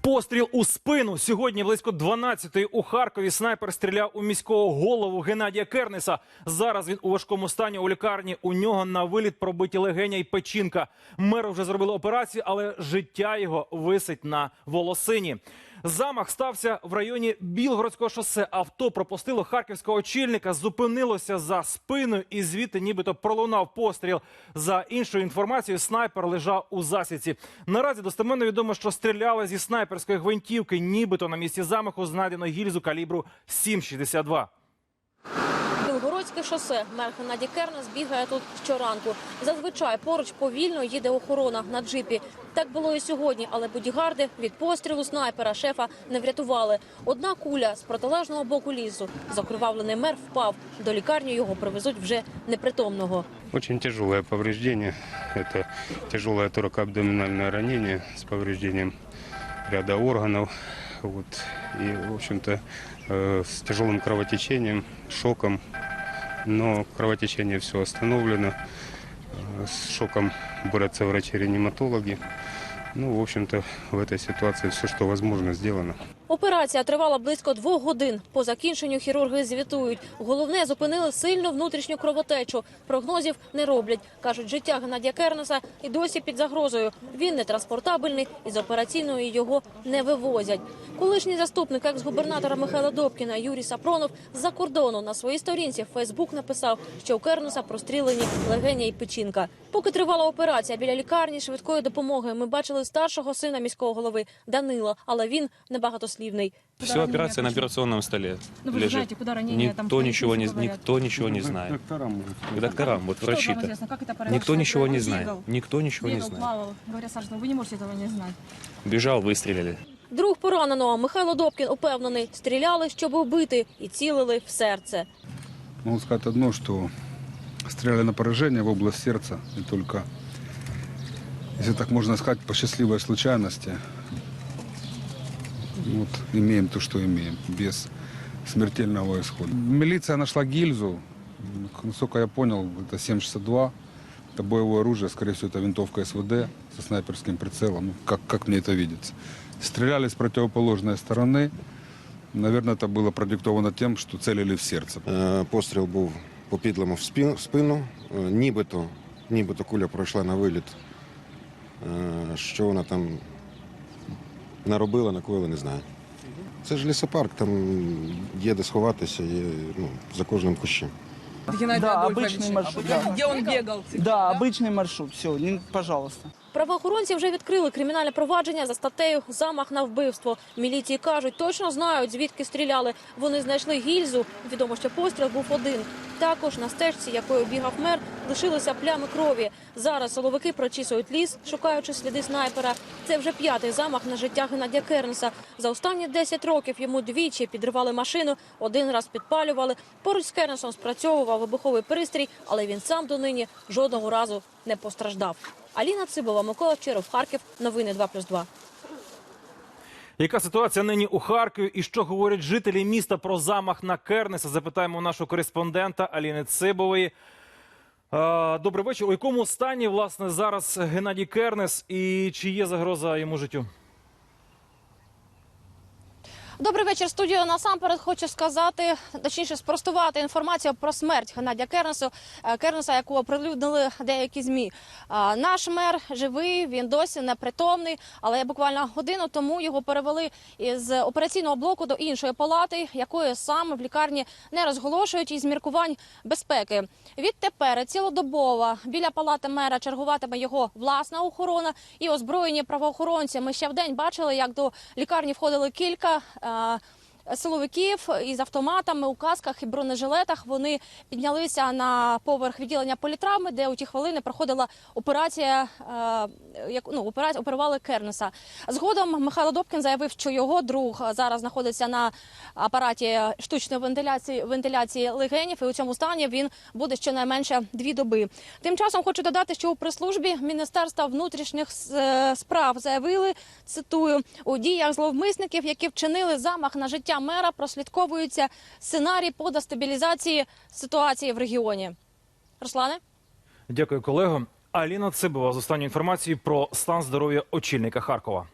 Постріл у спину сьогодні близько 12-ї у Харкові. Снайпер стріляв у міського голову Геннадія Кернеса. Зараз він у важкому стані у лікарні. У нього на виліт пробиті легеня і печінка. Меру вже зробили операцію, але життя його висить на волосині. Замах стався в районі Білгородського шосе. Авто пропустило харківського очільника, зупинилося за спиною, і звідти нібито пролунав постріл. За іншою інформацією, снайпер лежав у засідці. Наразі достеменно відомо, що стріляли зі снайперської гвинтівки. Нібито на місці замаху знайдено гільзу калібру 7,62. Білгородське шосе. Мер Геннадій Кернес бігає тут щоранку. Зазвичай поруч повільно їде охорона на джипі. Так було і сьогодні, але бодігарди від пострілу снайпера шефа не врятували. Одна куля з протилежного боку лісу. Закривавлений мер впав. До лікарні його привезуть вже непритомного. Очень тяжелое повреждение. Это тяжелое торакоабдоминальное ранение с повреждением ряда органов. Вот. И, в общем-то, э, с тяжелым кровотечением, шоком. Но кровотечение все остановлено. Э, С шоком борются врачи-реаниматологи. Ну, в общем-то, в этой ситуации все, что возможно, сделано. Операція тривала близько двох годин. По закінченню хірурги звітують. Головне зупинили сильну внутрішню кровотечу. Прогнозів не роблять. кажуть, життя Геннадія Кернеса і досі під загрозою. Він не транспортабельний і з операційної його не вивозять. Колишній заступник екс-губернатора Михайла Добкіна Юрій Сапронов з-за кордону на своїй сторінці в Фейсбук написав, що у Кернеса прострілені легеня і печінка. Поки тривала операція біля лікарні швидкої допомоги, ми бачили старшого сина міського голови Данила, але він небагатослівний. Все операция на операционном столе Ну, вы же лежит. знаете, куда ранение, там, никто что ничего не, говорят. никто ничего не знает. К докторам, вот Что вам врачи-то. известно, как это произошло? Никто ничего Он не знает. бегал, Никто ничего не бегал, знает. плавал. Говорят, Саша, ну вы не можете этого не знать. Бежал, выстрелили. Друг пораненого Михайло Добкін упевнений, стріляли, щоб убити, і цілили в серце. Могу сказать одно, что стреляли на поражение в область сердца. И только, если так можно сказать, по счастливой случайности, вот, имеем то, что имеем, без смертельного исхода. Милиция нашла гильзу, насколько я понял, это 7,62. Это боевое оружие, скорее всего, это винтовка СВД со снайперским прицелом, ну, как, как мне это видится. Стреляли с противоположной стороны. Наверное, это было продиктовано тем, что целили в сердце. Е, Постріл був по підлому в спину, в спину. Е, Нібито, нібито куля пройшла на виліт. Е, Що вона там наробила, накоїла, не знаю. Це ж лісопарк, там є де сховатися, є ну, за кожним кущем. Геннадий Да, Адольфович. обычный маршрут, да. Где он бегал? Да, обычный маршрут. Все, пожалуйста. Правоохоронці вже відкрили кримінальне провадження за статтею замах на вбивство. Міліції кажуть, точно знають, звідки стріляли. Вони знайшли гільзу. Відомо, що постріл був один. Також на стежці, якою бігав мер, лишилися плями крові. Зараз силовики прочісують ліс, шукаючи сліди снайпера. Це вже п'ятий замах на життя Геннадія Кернеса. За останні 10 років йому двічі підривали машину, один раз підпалювали. Поруч з Кернесом спрацьовував вибуховий пристрій, але він сам донині жодного разу не постраждав. Аліна Цибова, Микола Вчеров, Харків. Новини 2+,2. Яка ситуація нині у Харкові і що говорять жителі міста про замах на Кернеса? Запитаємо нашого кореспондента Аліни Цибової. Добрий вечір. У якому стані власне зараз Геннадій Кернес і чи є загроза йому життю? Добрий вечір, студію. Насамперед хочу сказати, точніше спростувати інформацію про смерть Геннадія Кернесу, е, Кернеса, яку оприлюднили деякі змі. Наш мер живий, він досі непритомний, але буквально годину тому його перевели із операційного блоку до іншої палати, якої саме в лікарні не розголошують із міркувань безпеки. Відтепер цілодобово біля палати мера чергуватиме його власна охорона і озброєні правоохоронці. Ми ще в день бачили, як до лікарні входили кілька. uh, Силовиків із автоматами у касках і бронежилетах вони піднялися на поверх відділення політравми, де у ті хвилини проходила операція, е, як ну операція оперували Кернеса. Згодом Михайло Добкін заявив, що його друг зараз знаходиться на апараті штучної вентиляції вентиляції легенів, і у цьому стані він буде щонайменше дві доби. Тим часом хочу додати, що у прес-службі Міністерства внутрішніх е, справ заявили цитую у діях зловмисників, які вчинили замах на життя мера, прослідковується сценарій по дестабілізації ситуації в регіоні. Руслане? Дякую, колего. Аліна Цибова з останньою інформацією про стан здоров'я очільника Харкова.